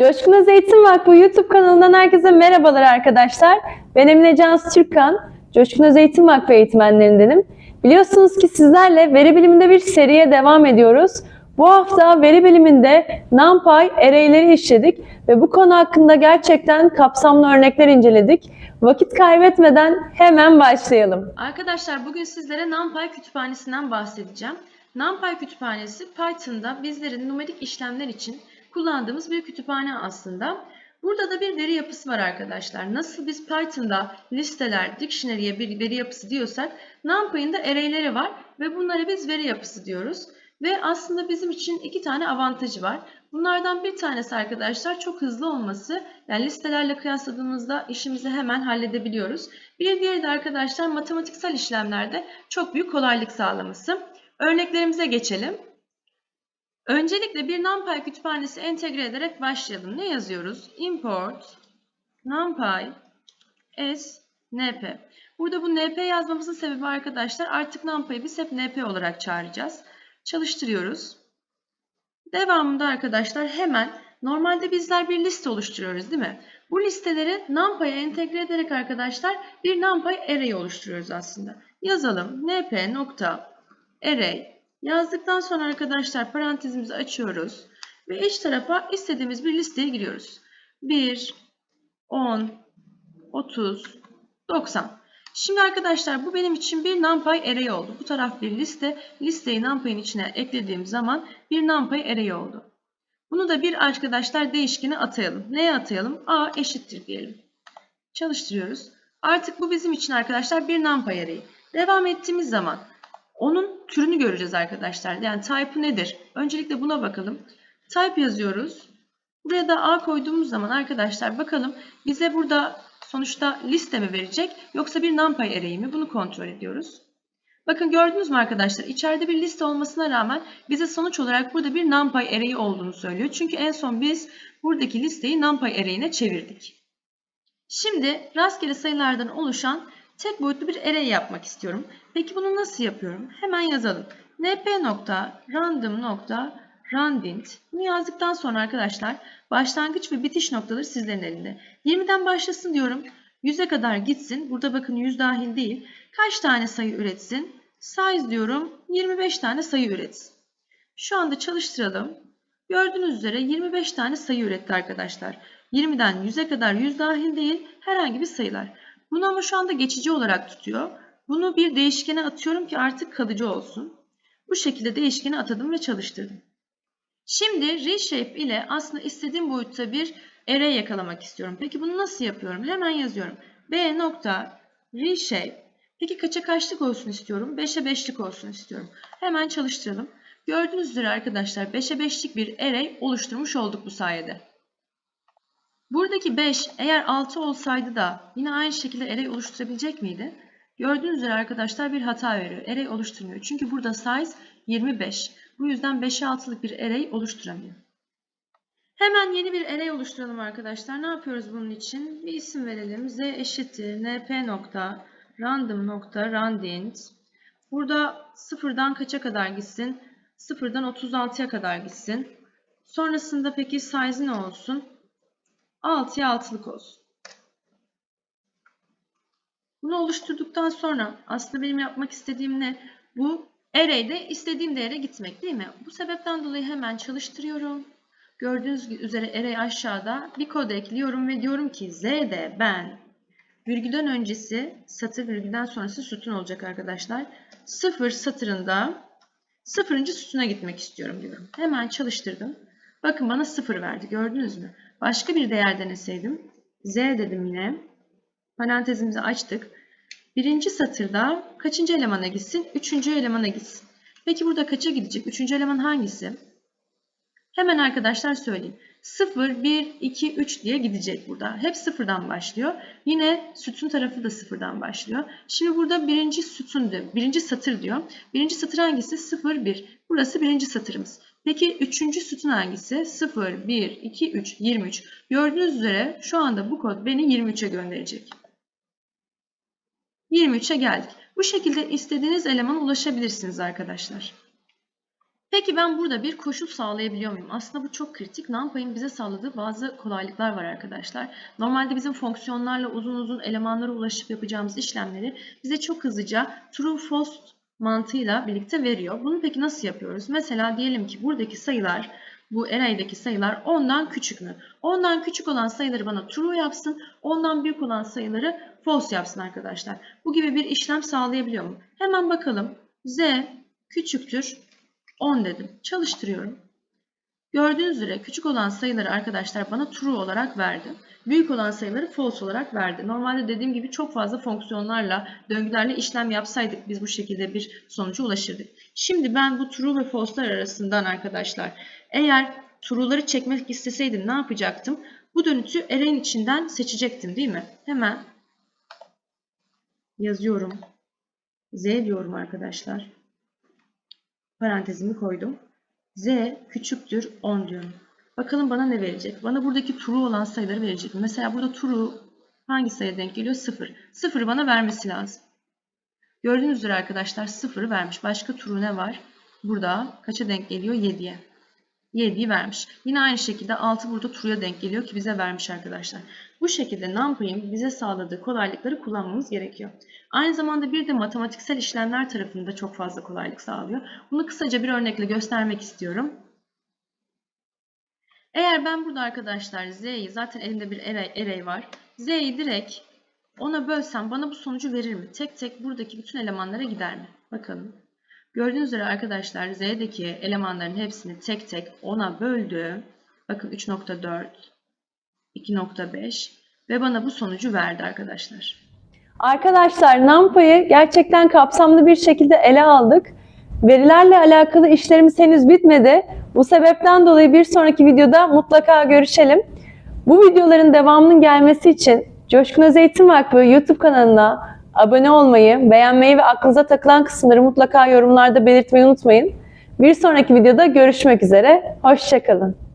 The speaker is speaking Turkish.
Coşkun Öz Eğitim Vakfı YouTube kanalından herkese merhabalar arkadaşlar. Ben Emine Cansu Türkkan, Coşkun Öz Eğitim Vakfı eğitmenlerindenim. Biliyorsunuz ki sizlerle veri biliminde bir seriye devam ediyoruz. Bu hafta veri biliminde NumPy array'leri işledik ve bu konu hakkında gerçekten kapsamlı örnekler inceledik. Vakit kaybetmeden hemen başlayalım. Arkadaşlar bugün sizlere NumPy kütüphanesinden bahsedeceğim. NumPy kütüphanesi Python'da bizlerin numerik işlemler için kullandığımız bir kütüphane aslında. Burada da bir veri yapısı var arkadaşlar. Nasıl biz Python'da listeler, dictionary'e bir veri yapısı diyorsak NumPy'ın da array'leri var ve bunlara biz veri yapısı diyoruz. Ve aslında bizim için iki tane avantajı var. Bunlardan bir tanesi arkadaşlar çok hızlı olması. Yani listelerle kıyasladığımızda işimizi hemen halledebiliyoruz. Bir diğeri de arkadaşlar matematiksel işlemlerde çok büyük kolaylık sağlaması. Örneklerimize geçelim. Öncelikle bir NumPy kütüphanesi entegre ederek başlayalım. Ne yazıyoruz? Import NumPy s np. Burada bu np yazmamızın sebebi arkadaşlar artık NumPy'ı biz hep np olarak çağıracağız. Çalıştırıyoruz. Devamında arkadaşlar hemen normalde bizler bir liste oluşturuyoruz değil mi? Bu listeleri NumPy'a entegre ederek arkadaşlar bir NumPy array oluşturuyoruz aslında. Yazalım np nokta array Yazdıktan sonra arkadaşlar parantezimizi açıyoruz ve iç tarafa istediğimiz bir listeye giriyoruz. 1, 10, 30, 90. Şimdi arkadaşlar bu benim için bir NumPy array oldu. Bu taraf bir liste. Listeyi NumPy'nin içine eklediğim zaman bir NumPy array oldu. Bunu da bir arkadaşlar değişkene atayalım. Neye atayalım? A eşittir diyelim. Çalıştırıyoruz. Artık bu bizim için arkadaşlar bir NumPy array. Devam ettiğimiz zaman onun türünü göreceğiz arkadaşlar. Yani type'ı nedir? Öncelikle buna bakalım. Type yazıyoruz. Buraya da A koyduğumuz zaman arkadaşlar bakalım bize burada sonuçta liste mi verecek yoksa bir numpy array mi? Bunu kontrol ediyoruz. Bakın gördünüz mü arkadaşlar içeride bir liste olmasına rağmen bize sonuç olarak burada bir numpy array olduğunu söylüyor. Çünkü en son biz buradaki listeyi numpy array'ine çevirdik. Şimdi rastgele sayılardan oluşan tek boyutlu bir array yapmak istiyorum. Peki bunu nasıl yapıyorum? Hemen yazalım. np.random.randint Bunu yazdıktan sonra arkadaşlar başlangıç ve bitiş noktaları sizlerin elinde. 20'den başlasın diyorum. 100'e kadar gitsin. Burada bakın 100 dahil değil. Kaç tane sayı üretsin? Size diyorum 25 tane sayı üretsin. Şu anda çalıştıralım. Gördüğünüz üzere 25 tane sayı üretti arkadaşlar. 20'den 100'e kadar 100 dahil değil herhangi bir sayılar. Bunu ama şu anda geçici olarak tutuyor. Bunu bir değişkene atıyorum ki artık kalıcı olsun. Bu şekilde değişkene atadım ve çalıştırdım. Şimdi reshape ile aslında istediğim boyutta bir array yakalamak istiyorum. Peki bunu nasıl yapıyorum? Hemen yazıyorum. b nokta reshape. Peki kaça kaçlık olsun istiyorum? 5'e 5'lik olsun istiyorum. Hemen çalıştıralım. Gördüğünüz üzere arkadaşlar 5'e 5'lik bir array oluşturmuş olduk bu sayede. Buradaki 5 eğer 6 olsaydı da yine aynı şekilde array oluşturabilecek miydi? Gördüğünüz üzere arkadaşlar bir hata veriyor. Array oluşturmuyor. Çünkü burada size 25. Bu yüzden 5'e 6'lık bir array oluşturamıyor. Hemen yeni bir array oluşturalım arkadaşlar. Ne yapıyoruz bunun için? Bir isim verelim. z eşittir np nokta random nokta randint. Burada sıfırdan kaça kadar gitsin? Sıfırdan 36'ya kadar gitsin. Sonrasında peki size ne olsun? 6'ya 6'lık olsun. Bunu oluşturduktan sonra aslında benim yapmak istediğim ne? Bu array'de istediğim değere gitmek değil mi? Bu sebepten dolayı hemen çalıştırıyorum. Gördüğünüz üzere array aşağıda bir kod ekliyorum ve diyorum ki z'de ben virgülden öncesi satır virgülden sonrası sütun olacak arkadaşlar. Sıfır satırında sıfırıncı sütuna gitmek istiyorum diyorum. Hemen çalıştırdım. Bakın bana sıfır verdi gördünüz mü? Başka bir değer deneseydim z dedim yine. Parantezimizi açtık. Birinci satırda kaçıncı elemana gitsin? Üçüncü elemana gitsin. Peki burada kaça gidecek? Üçüncü eleman hangisi? Hemen arkadaşlar söyleyeyim. 0, 1, 2, 3 diye gidecek burada. Hep sıfırdan başlıyor. Yine sütun tarafı da sıfırdan başlıyor. Şimdi burada birinci sütun diyor. Birinci satır diyor. Birinci satır hangisi? 0, 1. Burası birinci satırımız. Peki üçüncü sütun hangisi? 0, 1, 2, 3, 23. Gördüğünüz üzere şu anda bu kod beni 23'e gönderecek. 23'e geldik. Bu şekilde istediğiniz elemana ulaşabilirsiniz arkadaşlar. Peki ben burada bir koşul sağlayabiliyor muyum? Aslında bu çok kritik. NumPy'ın bize sağladığı bazı kolaylıklar var arkadaşlar. Normalde bizim fonksiyonlarla uzun uzun elemanlara ulaşıp yapacağımız işlemleri bize çok hızlıca true false mantığıyla birlikte veriyor. Bunu peki nasıl yapıyoruz? Mesela diyelim ki buradaki sayılar, bu array'deki sayılar 10'dan küçük mü? 10'dan küçük olan sayıları bana true yapsın, 10'dan büyük olan sayıları false yapsın arkadaşlar. Bu gibi bir işlem sağlayabiliyor mu? Hemen bakalım. Z küçüktür 10 dedim. Çalıştırıyorum. Gördüğünüz üzere küçük olan sayıları arkadaşlar bana true olarak verdi. Büyük olan sayıları false olarak verdi. Normalde dediğim gibi çok fazla fonksiyonlarla, döngülerle işlem yapsaydık biz bu şekilde bir sonuca ulaşırdık. Şimdi ben bu true ve false'lar arasından arkadaşlar eğer true'ları çekmek isteseydim ne yapacaktım? Bu dönütü array'in içinden seçecektim değil mi? Hemen yazıyorum. Z diyorum arkadaşlar parantezimi koydum. Z küçüktür 10 diyorum. Bakalım bana ne verecek? Bana buradaki true olan sayıları verecek. Mesela burada true hangi sayıya denk geliyor? 0. 0'ı bana vermesi lazım. Gördüğünüz üzere arkadaşlar 0'ı vermiş. Başka true ne var? Burada kaça denk geliyor? 7'ye. 7'yi vermiş. Yine aynı şekilde 6 burada true'ya denk geliyor ki bize vermiş arkadaşlar. Bu şekilde NumPy'in bize sağladığı kolaylıkları kullanmamız gerekiyor. Aynı zamanda bir de matematiksel işlemler tarafında çok fazla kolaylık sağlıyor. Bunu kısaca bir örnekle göstermek istiyorum. Eğer ben burada arkadaşlar z'yi zaten elimde bir array, var. z'yi direkt ona bölsem bana bu sonucu verir mi? Tek tek buradaki bütün elemanlara gider mi? Bakalım. Gördüğünüz üzere arkadaşlar z'deki elemanların hepsini tek tek 10'a böldüm. Bakın 3.4, 2.5 ve bana bu sonucu verdi arkadaşlar. Arkadaşlar NumPy'ı gerçekten kapsamlı bir şekilde ele aldık. Verilerle alakalı işlerimiz henüz bitmedi. Bu sebepten dolayı bir sonraki videoda mutlaka görüşelim. Bu videoların devamının gelmesi için Coşkun Öz Eğitim Vakfı YouTube kanalına abone olmayı, beğenmeyi ve aklınıza takılan kısımları mutlaka yorumlarda belirtmeyi unutmayın. Bir sonraki videoda görüşmek üzere. Hoşçakalın.